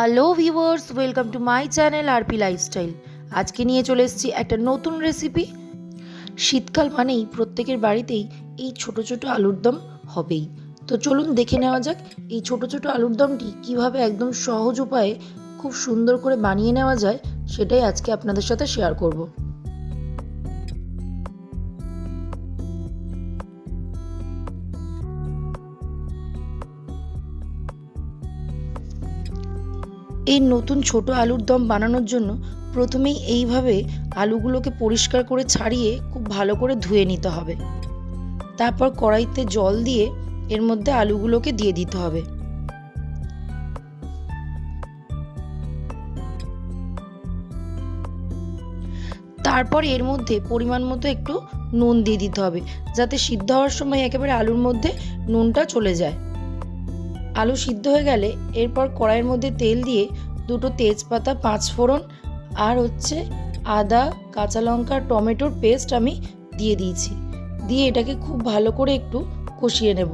Hello viewers welcome to my channel RP lifestyle আজকে নিয়ে চলে এসেছি একটা নতুন রেসিপি শীতকাল মানেই প্রত্যেকের বাড়িতেই এই ছোট ছোট আলুর দম হবেই। তো চলুন দেখে নেওয়া যাক, এই ছোট ছোট আলুর দমটি কীভাবে একদম সহজ উপায়ে খুব সুন্দর করে বানিয়ে নেওয়া যায়, সেটাই আজকে আপনাদের সাথে শেয়ার করব। এই নতুন ছোট আলুর দম বানানোর জন্য প্রথমেই এইভাবে আলুগুলোকে পরিষ্কার করে ছাড়িয়ে খুব ভালো করে ধুয়ে নিতে হবে। তারপর কড়াইতে জল দিয়ে এর মধ্যে আলুগুলোকে দিয়ে দিতে হবে। তারপর এর মধ্যে পরিমাণ মতো একটু নুন দিয়ে দিতে হবে, যাতে সিদ্ধ হওয়ার সময় একেবারে আলুর মধ্যে নুনটা চলে যায়। আলু সিদ্ধ হয়ে গেলে এরপর কড়াইয়ের মধ্যে তেল দিয়ে দুটো তেজপাতা, পাঁচ ফোড়ন আর হচ্ছে আদা, কাঁচা লঙ্কা, টমেটোর পেস্ট আমি দিয়ে দিয়েছি। দিয়ে এটাকে খুব ভালো করে একটু কষিয়ে নেব।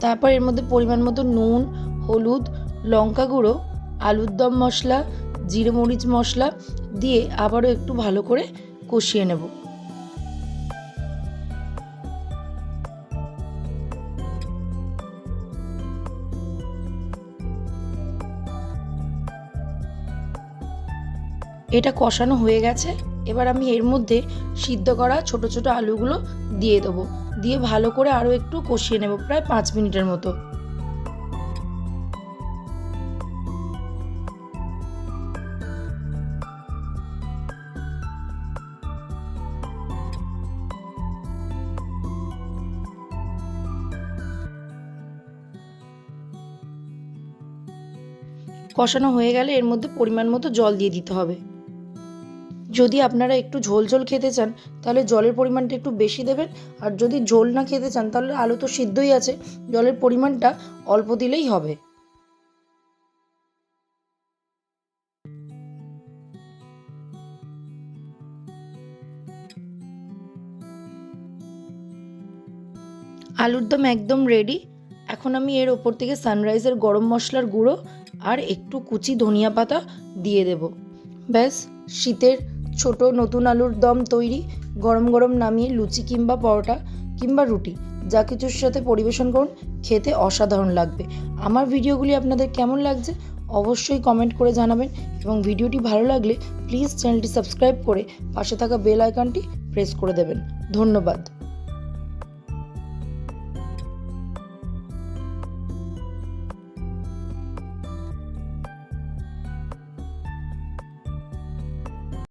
তারপর এর মধ্যে পরিমাণ মতো নুন, হলুদ, লঙ্কা গুঁড়ো, আলুর দম মশলা, জিরে মরিচ মশলা দিয়ে আবারও একটু ভালো করে কষিয়ে নেব। এটা কষানো হয়ে গেছে। এবার আমি এর মধ্যে সিদ্ধ করা ছোট ছোট আলুগুলো দিয়ে দেবো। দিয়ে ভালো করে আরও একটু কষিয়ে নেব প্রায় পাঁচ মিনিটের মতো। কষানো হয়ে গেলে এর মধ্যে পরিমাণ মতো জল দিয়ে দিতে হবে। যদি আপনারা একটু ঝোল ঝোল খেতে চান, তাহলে জলের পরিমাণটা একটু বেশি দেবেন। আর যদি ঝোল না খেতে চান, তাহলে আলু তো সিদ্ধই আছে, জলের পরিমাণটা অল্প দিলেই হবে। আলুর দম একদম রেডি এখন আমি এর ওপর থেকে সানরাইজের গরম মশলার গুঁড়ো আর একটু কুচি ধনিয়া পাতা দিয়ে দেব। ব্যাস, শীতের ছোট নতুন আলুর দম তৈরি, গরম গরম নামিয়ে লুচি কিংবা পরোটা কিংবা রুটি, যা কিছুর সাথে পরিবেশন করুন, খেতে অসাধারণ লাগবে। আমার ভিডিওগুলি আপনাদের কেমন লাগছে অবশ্যই কমেন্ট করে জানাবেন এবং ভিডিওটি ভালো লাগলে প্লিজ চ্যানেলটি সাবস্ক্রাইব করে পাশে থাকা বেল আইকনটি প্রেস করে দেবেন। ধন্যবাদ।